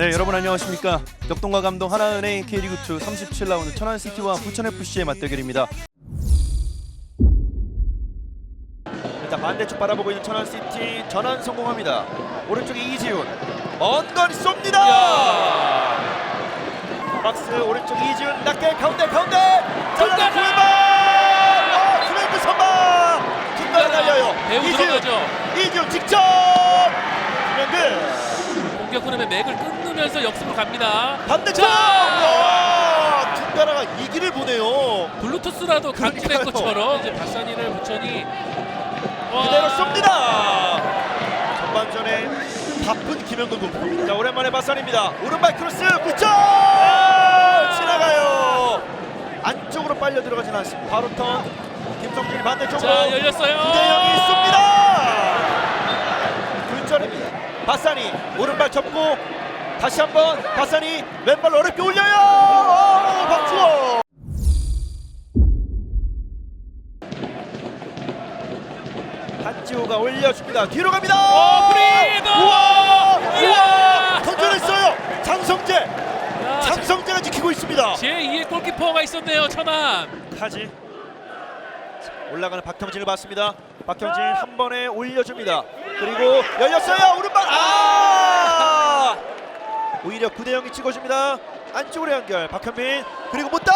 네, 여러분 안녕하십니까? 역동과 감동 하나은행 K리그2 37라운드 천안시티와 부천FC의 맞대결입니다. 일단 반대쪽 바라보고 있는 천안시티 전환 성공합니다. 오른쪽에 이지훈 먼건 쏩니다. 박스 오른쪽 이지훈 낮게 가운데 가운데 잘라 어, 트렌드 선방 중간에 달려요. 배우 이지훈 들어가죠. 이지훈 직접 트렌드 공격 흐름의 맥을 끊으면서 역습으로 갑니다. 반대쪽! 자! 와, 둔가라가 이 길을 보네요. 블루투스라도 그러니까요. 것처럼 이제 바사니를 부천이 와. 그대로 쏩니다. 전반전에 바쁜 김영근 군부. 자, 오랜만에 바산입니다. 오른발 크로스 붙죠! 지나가요. 안쪽으로 빨려 들어가진 않습니다. 바로 턴. 김성준이 반대쪽으로. 자 열렸어요 쏩니다. 바사니 오른발 접고 다시 한번 바사니 왼발 어렵게 올려요. 어, 박주호. 한지호가 올려줍니다. 뒤로 갑니다. 어, 프리드! 우와! 우와! 던져냈어요. 장성재. 야, 장성재가 지키고 있습니다. 제 2의 골키퍼가 있었네요. 천안. 카지 올라가는 박형진을 봤습니다. 박형진 한 번에 올려줍니다. 그리고 열렸어요. 아! 오히려 구대영이 찍어줍니다. 안쪽으로 연결. 박현빈 그리고 못다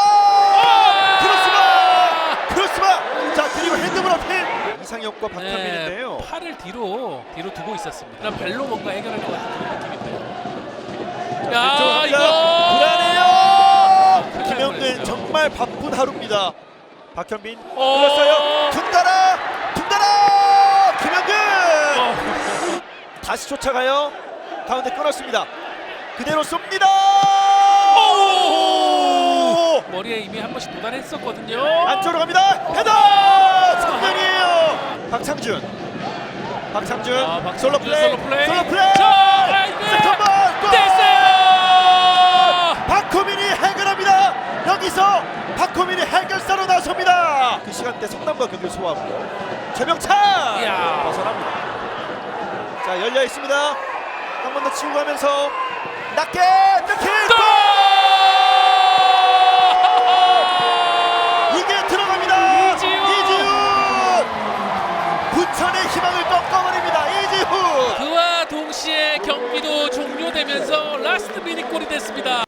크로스바 크로스바. 자 그리고 핸드볼 어필 이상혁과 박현빈인데요. 네, 팔을 뒤로 뒤로 두고 있었습니다. 그냥 발로 뭔가 해결할 것 같은 그런 느낌인데요. 야 이거. 불안해요. 김영근 날 정말 바쁜 하루입니다. 박현빈 어. 올렸어요. 둔다라 둔다라 김영근 어. 다시 쫓아가요. 가운데 끊었습니다. 그대로 쏩니다. 오! 머리에 이미 한 번씩 도달했었거든요. 안쪽으로 갑니다. 헤더! 정면이에요. 박창준. 박창준. 아, 박창준 솔로 플레이. 솔로 플레이. 솔로 플레이. 세컨볼. 골! 됐어요. 박호민이 해결합니다. 여기서 박호민이 해결사로 나섭니다. 그 시간대 성남과 경기를 소화하고 최명찬 이야. 벗어납니다. 자 열려 있습니다. 한 번 더 치고 가면서 낮게 득킬 이게 들어갑니다. 이지훈! 부천의 희망을 꺾어버립니다. 이지훈. 그와 동시에 경기도 종료되면서 라스트 미닛 골이 됐습니다.